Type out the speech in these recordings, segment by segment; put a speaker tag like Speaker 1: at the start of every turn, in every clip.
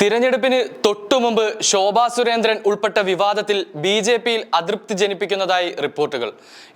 Speaker 1: തിരഞ്ഞെടുപ്പിന് തൊട്ടുമുമ്പ് ശോഭാ സുരേന്ദ്രൻ ഉൾപ്പെട്ട വിവാദത്തിൽ ബി ജെ പിയിൽ അതൃപ്തി ജനിപ്പിക്കുന്നതായി റിപ്പോർട്ടുകൾ.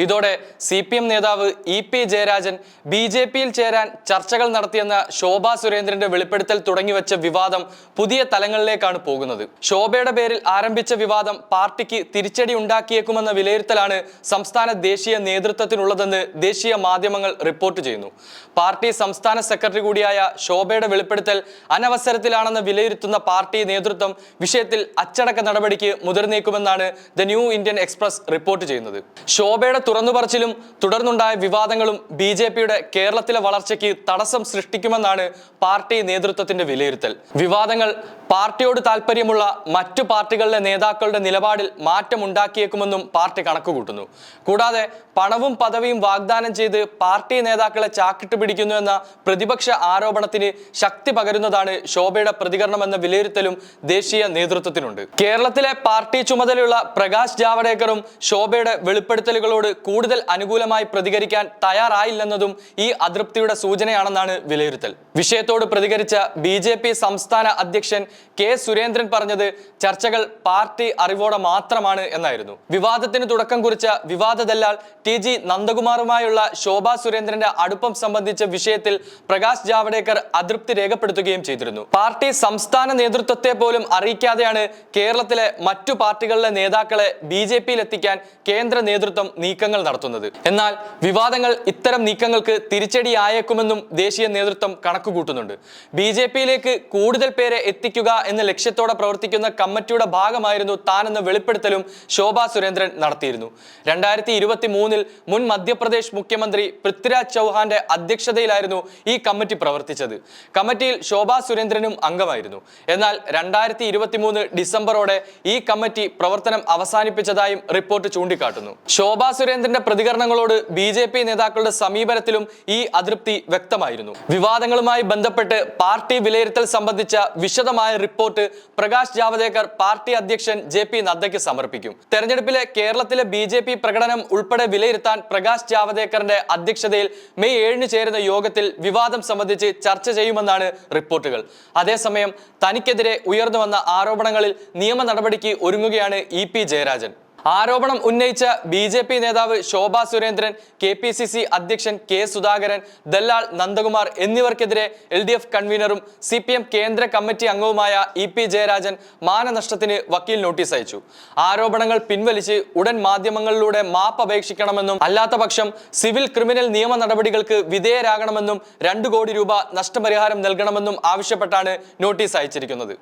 Speaker 1: ഇതോടെ സി പി എം നേതാവ് E P Jayarajan B J പിയിൽ ചേരാൻ ചർച്ചകൾ നടത്തിയെന്ന ശോഭാ സുരേന്ദ്രന്റെ വെളിപ്പെടുത്തൽ തുടങ്ങിവെച്ച വിവാദം പുതിയ തലങ്ങളിലേക്കാണ് പോകുന്നത്. ശോഭയുടെ പേരിൽ ആരംഭിച്ച വിവാദം പാർട്ടിക്ക് തിരിച്ചടി ഉണ്ടാക്കിയേക്കുമെന്ന വിലയിരുത്തലാണ് സംസ്ഥാന ദേശീയ നേതൃത്വത്തിനുള്ളതെന്ന് ദേശീയ മാധ്യമങ്ങൾ റിപ്പോർട്ട് ചെയ്യുന്നു. പാർട്ടി സംസ്ഥാന സെക്രട്ടറി കൂടിയായ ശോഭയുടെ വെളിപ്പെടുത്തൽ അനവസരത്തിലാണെന്ന് വിലയിരുത്തുന്ന പാർട്ടി നേതൃത്വം വിഷയത്തിൽ അച്ചടക്ക നടപടിക്ക് മുതിർന്നേക്കുമെന്നാണ് the New Indian Express report ചെയ്യുന്നത്. ശോഭയുടെ തുറന്നുപറച്ചിലും തുടർന്നുണ്ടായ വിവാദങ്ങളും ബി ജെ പിയുടെ കേരളത്തിലെ വളർച്ചയ്ക്ക് തടസ്സം സൃഷ്ടിക്കുമെന്നാണ് പാർട്ടി നേതൃത്വത്തിന്റെ വിലയിരുത്തൽ. വിവാദങ്ങൾ പാർട്ടിയോട് താല്പര്യമുള്ള മറ്റു പാർട്ടികളിലെ നേതാക്കളുടെ നിലപാടിൽ മാറ്റമുണ്ടാക്കിയേക്കുമെന്നും പാർട്ടി കണക്കുകൂട്ടുന്നു. കൂടാതെ പണവും പദവിയും വാഗ്ദാനം ചെയ്ത് പാർട്ടി നേതാക്കളെ ചാക്കിട്ട് പിടിക്കുന്നു എന്ന പ്രതിപക്ഷ ആരോപണത്തിന് ശക്തി പകരുന്നതാണ് ശോഭയുടെ പ്രതികരണമെന്ന വിലയിരുത്തലും ദേശീയ നേതൃത്വത്തിനുണ്ട്. കേരളത്തിലെ പാർട്ടി ചുമതലയുള്ള പ്രകാശ് ജാവഡേക്കറും ശോഭയുടെ വെളിപ്പെടുത്തലുകളോട് കൂടുതൽ അനുകൂലമായി പ്രതികരിക്കാൻ തയ്യാറായില്ലെന്നതും ഈ അതൃപ്തിയുടെ സൂചനയാണെന്നാണ് വിലയിരുത്തൽ. വിഷയത്തോട് പ്രതികരിച്ച ബി ജെ പി സംസ്ഥാന അധ്യക്ഷൻ കെ സുരേന്ദ്രൻ പറഞ്ഞത് ചർച്ചകൾ പാർട്ടി അറിവോടെ മാത്രമാണ് എന്നായിരുന്നു. വിവാദത്തിന് തുടക്കം കുറിച്ച വിവാദ ദല്ലാൽ ടി ജി നന്ദകുമാറുമായുള്ള ശോഭാ സുരേന്ദ്രന്റെ അടുപ്പം സംബന്ധിച്ച വിഷയത്തിൽ പ്രകാശ് ജാവ്ദേക്കർ അതൃപ്തി രേഖപ്പെടുത്തുകയും ചെയ്തിരുന്നു. പാർട്ടി സംസ്ഥാന നേതൃത്വത്തെ പോലും അറിയിക്കാതെയാണ് കേരളത്തിലെ മറ്റു പാർട്ടികളിലെ നേതാക്കളെ ബി ജെ പിയിലെത്തിക്കാൻ കേന്ദ്ര നേതൃത്വം നീക്കങ്ങൾ നടത്തുന്നത്. എന്നാൽ വിവാദങ്ങൾ ഇത്തരം നീക്കങ്ങൾക്ക് തിരിച്ചടിയായേക്കുമെന്നും ദേശീയ നേതൃത്വം കണക്കുകൂട്ടുന്നുണ്ട് ബി ജെ പിയിലേക്ക് കൂടുതൽ പേരെ എത്തിക്കുക എന്ന ലക്ഷ്യത്തോടെ പ്രവർത്തിക്കുന്ന കമ്മിറ്റിയുടെ ഭാഗമായിരുന്നു താനെന്ന വെളിപ്പെടുത്തലും ശോഭാ സുരേന്ദ്രൻ നടത്തിയിരുന്നു. രണ്ടായിരത്തി ഇരുപത്തി മൂന്നിൽ മുൻ മധ്യപ്രദേശ് മുഖ്യമന്ത്രി പൃഥ്വിരാജ് ചൗഹാന്റെ അധ്യക്ഷതയിലായിരുന്നു ഈ കമ്മിറ്റി പ്രവർത്തിച്ചത്. കമ്മിറ്റിയിൽ ശോഭാ സുരേന്ദ്രനും അംഗമായിരുന്നു. എന്നാൽ രണ്ടായിരത്തി ഇരുപത്തി മൂന്ന് ഡിസംബറോടെ ഈ കമ്മിറ്റി പ്രവർത്തനം അവസാനിപ്പിച്ചതായും റിപ്പോർട്ട് ചൂണ്ടിക്കാട്ടുന്നു. ശോഭാ സുരേന്ദ്രന്റെ പ്രതികരണങ്ങളോട് ബി നേതാക്കളുടെ സമീപനത്തിലും ഈ അതൃപ്തി വ്യക്തമായിരുന്നു. വിവാദങ്ങളുമായി ബന്ധപ്പെട്ട് പാർട്ടി വിലയിരുത്തൽ സംബന്ധിച്ച വിശദമായ റിപ്പോർട്ട് പ്രകാശ് ജാവദേക്കർ പാർട്ടി അധ്യക്ഷൻ ജെ പി നദ്ദയ്ക്ക് സമർപ്പിക്കും. തെരഞ്ഞെടുപ്പിലെ കേരളത്തിലെ ബി ജെ പി പ്രകടനം ഉൾപ്പെടെ വിലയിരുത്താൻ പ്രകാശ് ജാവദേക്കറിന്റെ അധ്യക്ഷതയിൽ മെയ് ഏഴിന് ചേരുന്ന യോഗത്തിൽ വിവാദം സംബന്ധിച്ച് ചർച്ച ചെയ്യുമെന്നാണ് റിപ്പോർട്ടുകൾ. അതേസമയം തനിക്കെതിരെ ഉയർന്നു വന്ന ആരോപണങ്ങളിൽ നിയമ നടപടിക്ക് ഒരുങ്ങുകയാണ് ഇ പി ജയരാജൻ. ആരോപണം ഉന്നയിച്ച ബി ജെ പി നേതാവ് Shobha Surendran K P C C അധ്യക്ഷൻ കെ സുധാകരൻ ദല്ലാൾ നന്ദകുമാർ എന്നിവർക്കെതിരെ എൽ ഡി എഫ് കൺവീനറും സി പി എം കേന്ദ്ര കമ്മിറ്റി അംഗവുമായ ഇ പി ജയരാജൻ മാനനഷ്ടത്തിന് വക്കീൽ നോട്ടീസ് അയച്ചു. ആരോപണങ്ങൾ പിൻവലിച്ച് ഉടൻ മാധ്യമങ്ങളിലൂടെ മാപ്പ് അപേക്ഷിക്കണമെന്നും അല്ലാത്ത പക്ഷം സിവിൽ ക്രിമിനൽ നിയമ നടപടികൾക്ക് വിധേയരാകണമെന്നും രണ്ടു കോടി രൂപ നഷ്ടപരിഹാരം നൽകണമെന്നും ആവശ്യപ്പെട്ടാണ് നോട്ടീസ് അയച്ചിരിക്കുന്നത്.